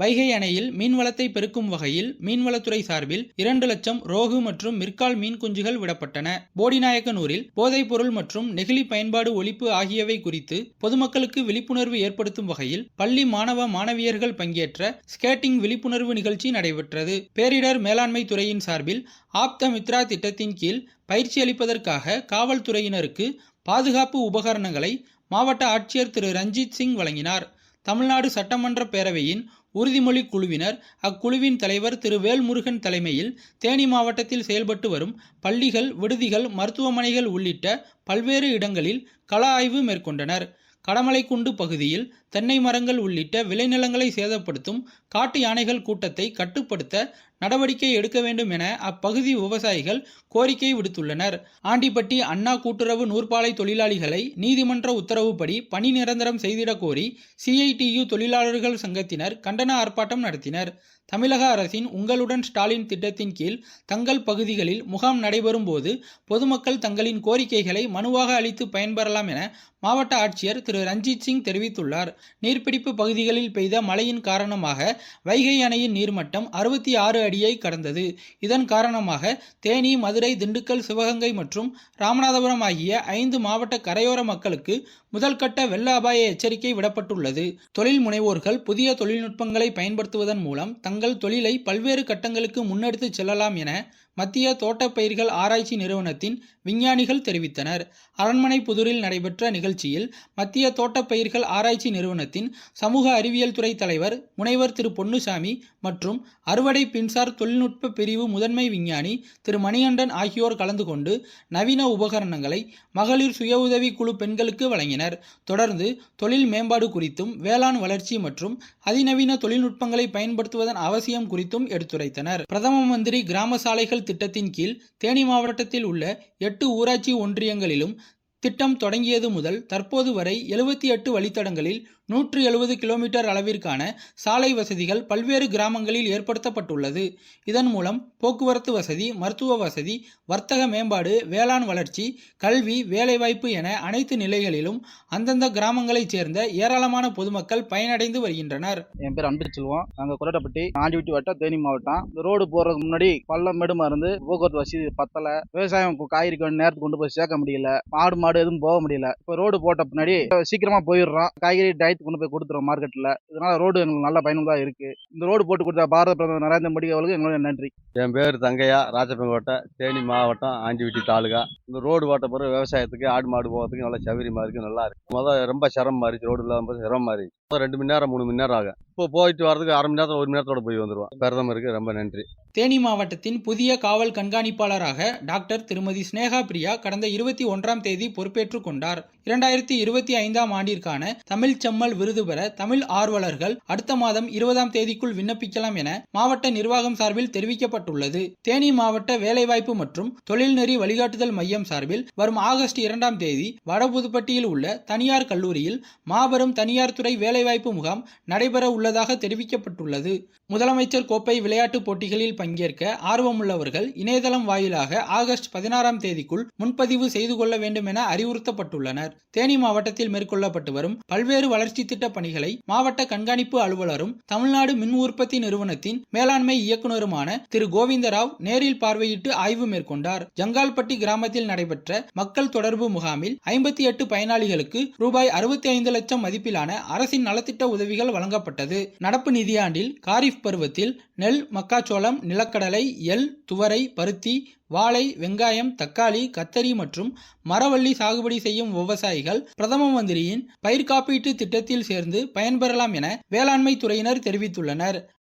வைகை அணையில் மீன்வளத்தை பெருக்கும் வகையில் மீன்வளத்துறை சார்பில் இரண்டு லட்சம் ரோகு மற்றும் மிர்கால் மீன் குஞ்சுகள் விடப்பட்டன. போடிநாயக்கனூரில் போதைப் பொருள் மற்றும் நெகிழி பயன்பாடு ஒழிப்பு ஆகியவை குறித்து பொதுமக்களுக்கு விழிப்புணர்வு ஏற்படுத்தும் வகையில் பள்ளி மாணவ மாணவியர்கள் பங்கேற்ற ஸ்கேட்டிங் விழிப்புணர்வு நிகழ்ச்சி நடைபெற்றது. பேரிடர் மேலாண்மை துறையின் சார்பில் ஆப்த மித்ரா திட்டத்தின் கீழ் பயிற்சி அளிப்பதற்காக காவல்துறையினருக்கு பாதுகாப்பு உபகரணங்களை மாவட்ட ஆட்சியர் திரு. ரஞ்சித் சிங் வழங்கினார். தமிழ்நாடு சட்டமன்ற பேரவையின் உறுதிமொழி குழுவினர் அக்குழுவின் தலைவர் திரு வேல்முருகன் தலைமையில் தேனி மாவட்டத்தில் செயல்பட்டு வரும் பள்ளிகள் விடுதிகள் மருத்துவமனைகள் உள்ளிட்ட பல்வேறு இடங்களில் கள ஆய்வு மேற்கொண்டனர். கடமலைக்குண்டு பகுதியில் தென்னை மரங்கள் உள்ளிட்ட விளைநிலங்களை சேதப்படுத்தும் காட்டு யானைகள் கூட்டத்தை கட்டுப்படுத்த நடவடிக்கை எடுக்க வேண்டும் என அப்பகுதி விவசாயிகள் கோரிக்கை விடுத்துள்ளனர். ஆண்டிப்பட்டி அண்ணா கூட்டுறவு நூற்பாலை தொழிலாளிகளை நீதிமன்ற உத்தரவுப்படி பணி நிரந்தரம் செய்திடக் கோரி சிஐடியு தொழிலாளர்கள் சங்கத்தினர் கண்டன ஆர்ப்பாட்டம் நடத்தினர். தமிழக அரசின் உங்களுடன் ஸ்டாலின் திட்டத்தின் கீழ் தங்கள் பகுதிகளில் முகாம் நடைபெறும் போது பொதுமக்கள் தங்களின் கோரிக்கைகளை மனுவாக அளித்து பயன்பெறலாம் என மாவட்ட ஆட்சியர் திரு. ரஞ்சித் சிங் தெரிவித்துள்ளார். நீர்பிடிப்பு பகுதிகளில் பெய்த மழையின் காரணமாக வைகை அணையின் நீர்மட்டம் அறுபத்தி ஆறு அடியை கடந்தது. இதன் காரணமாக தேனி மதுரை திண்டுக்கல் சிவகங்கை மற்றும் ராமநாதபுரம் ஆகிய ஐந்து மாவட்ட கரையோர மக்களுக்கு முதல்கட்ட வெள்ள அபாய எச்சரிக்கை விடப்பட்டுள்ளது. தொழில் முனைவோர்கள் புதிய தொழில்நுட்பங்களை பயன்படுத்துவதன் மூலம் தங்கள் தொழிலை பல்வேறு கட்டங்களுக்கு முன்னெடுத்துச் செல்லலாம் என மத்திய தோட்டப்பயிர்கள் ஆராய்ச்சி நிறுவனத்தின் விஞ்ஞானிகள் தெரிவித்தனர். அரண்மனை புதூரில் நடைபெற்ற நிகழ்ச்சியில் மத்திய தோட்டப்பயிர்கள் ஆராய்ச்சி நிறுவனத்தின் சமூக அறிவியல் துறை தலைவர் முனைவர் திரு. பொன்னுசாமி மற்றும் அறுவடை பின்சார் தொழில்நுட்ப பிரிவு முதன்மை விஞ்ஞானி திரு. மணிகண்டன் ஆகியோர் கலந்து கொண்டு நவீன உபகரணங்களை மகளிர் சுய உதவி குழு பெண்களுக்கு வழங்கினர். தொடர்ந்து தொழில் மேம்பாடு குறித்தும் வேளாண் வளர்ச்சி மற்றும் அதிநவீன தொழில்நுட்பங்களை பயன்படுத்துவதன் அவசியம் குறித்தும் எடுத்துரைத்தனர். பிரதம மந்திரி கிராம சாலைகள் திட்டத்தின் கீழ் தேனி மாவட்டத்தில் உள்ள எட்டு ஊராட்சி ஒன்றியங்களிலும் திட்டம் தொடங்கியது முதல் தற்போது வரை எழுபத்தி எட்டு வழித்தடங்களில் நூற்று எழுபது கிலோமீட்டர் அளவிற்கான சாலை வசதிகள் பல்வேறு கிராமங்களில் ஏற்படுத்தப்பட்டுள்ளது. இதன் மூலம் போக்குவரத்து வசதி மருத்துவ வசதி வர்த்தக மேம்பாடு வேளாண் வளர்ச்சி கல்வி வேலைவாய்ப்பு என அனைத்து நிலைகளிலும் அந்தந்த கிராமங்களைச் சேர்ந்த ஏராளமான பொதுமக்கள் பயனடைந்து வருகின்றனர். என் பேர் அன்பு செல்வம். நாங்கள் கொரட்டப்பட்டி ஆண்டிவிட்டி வட்டம் தேனி மாவட்டம். ரோடு போறதுக்கு முன்னாடி பள்ளம் மெடுமா இருந்து போக்குவரத்து வசதி பத்தல. விவசாயம் கு- காய்கறி நேரத்துக்கு கொண்டு போய் சேர்க்க முடியல. மாடு மாடு எதுவும் போக முடியல. இப்போ ரோடு போட்ட பின்னாடி சீக்கிரமா போயிடுறோம். காய்கறி டயத்துக்கு கொண்டு போய் கொடுத்துறோம் மார்க்கெட்டில் இதனால் ரோடு எங்களுக்கு நல்ல பயனுள்ளதாக இருக்குது இந்த ரோடு போட்டு கொடுத்த பாரத பிரதமர் நரேந்திர மோடி அவர்களுக்கு எங்களுடைய நன்றி. என் பேர் தங்கையா ராஜப்பங்கோட்டை தேனி மாவட்டம் ஆண்டிவிட்டி தாலுகா. இந்த ரோடு ஓட்ட பிறகு விவசாயத்துக்கு ஆடு மாடு போகிறதுக்கு நல்லா சௌகரியமா இருக்குது நல்லா இருக்குது மொதல் ரொம்ப சிரமமா இருந்துச்சு ரோடு இல்லாத சிரமமாக சிரமமா இருந்துச்சு. ரெண்டு மணி நேரம் மூணு மணி நேரம் ஆகும். இப்போ போயிட்டு வரதுக்கு அரை மணி நேரத்தில் ஒரு மணி நேரத்தோட போய் வந்துடுவோம் பிரதமருக்கு ரொம்ப நன்றி. தேனி மாவட்டத்தின் புதிய காவல் கண்காணிப்பாளராக டாக்டர் திருமதி ஸ்னேகா பிரியா கடந்த இருபத்தி ஒன்றாம் தேதி பொறுப்பேற்றுக் கொண்டார். இரண்டாயிரத்தி இருபத்தி ஐந்தாம் ஆண்டிற்கான தமிழ் செம்மல் விருது பெற தமிழ் ஆர்வலர்கள் அடுத்த மாதம் இருபதாம் தேதிக்குள் விண்ணப்பிக்கலாம் என மாவட்ட நிர்வாகம் சார்பில் தெரிவிக்கப்பட்டுள்ளது. தேனி மாவட்ட வேலைவாய்ப்பு மற்றும் தொழில்நெறி வழிகாட்டுதல் மையம் சார்பில் வரும் ஆகஸ்ட் இரண்டாம் தேதி வடபுதுப்பட்டியில் உள்ள தனியார் கல்லூரியில் மாபெரும் தனியார் துறை வேலைவாய்ப்பு முகாம் நடைபெற உள்ளதாக தெரிவிக்கப்பட்டுள்ளது. முதலமைச்சர் கோப்பை விளையாட்டுப் போட்டிகளில் பங்கேற்க ஆர்வமுள்ளவர்கள் இணையதளம் வாயிலாக ஆகஸ்ட் பதினாறாம் தேதிக்குள் முன்பதிவு செய்து கொள்ள வேண்டும் என அறிவுறுத்தப்பட்டுள்ளனர். தேனி மாவட்டத்தில் மேற்கொள்ளப்பட்டு வரும் பல்வேறு வளர்ச்சி திட்ட பணிகளை மாவட்ட கண்காணிப்பு அலுவலரும் தமிழ்நாடு மின் உற்பத்தி நிறுவனத்தின் மேலாண்மை இயக்குநருமான திரு. கோவிந்தராவ் நேரில் பார்வையிட்டு ஆய்வு மேற்கொண்டார். ஜங்கால்பட்டி கிராமத்தில் நடைபெற்ற மக்கள் தொடர்பு முகாமில் ஐம்பத்தி எட்டு பயனாளிகளுக்கு ரூபாய் அறுபத்தி ஐந்து லட்சம் மதிப்பிலான அரசின் நலத்திட்ட உதவிகள் வழங்கப்பட்டது. நடப்பு நிதியாண்டில் காரிஃப் பருவத்தில் நெல் மக்காச்சோளம் நிலக்கடலை எள் துவரை பருத்தி வாழை வெங்காயம் தக்காளி கத்தரி மற்றும் மரவள்ளி சாகுபடி செய்யும் விவசாயிகள் பிரதம மந்திரியின் பயிர் காப்பீட்டு திட்டத்தில் சேர்ந்து பயன்பெறலாம் என வேளாண்மை துறையினர் தெரிவித்துள்ளனர்.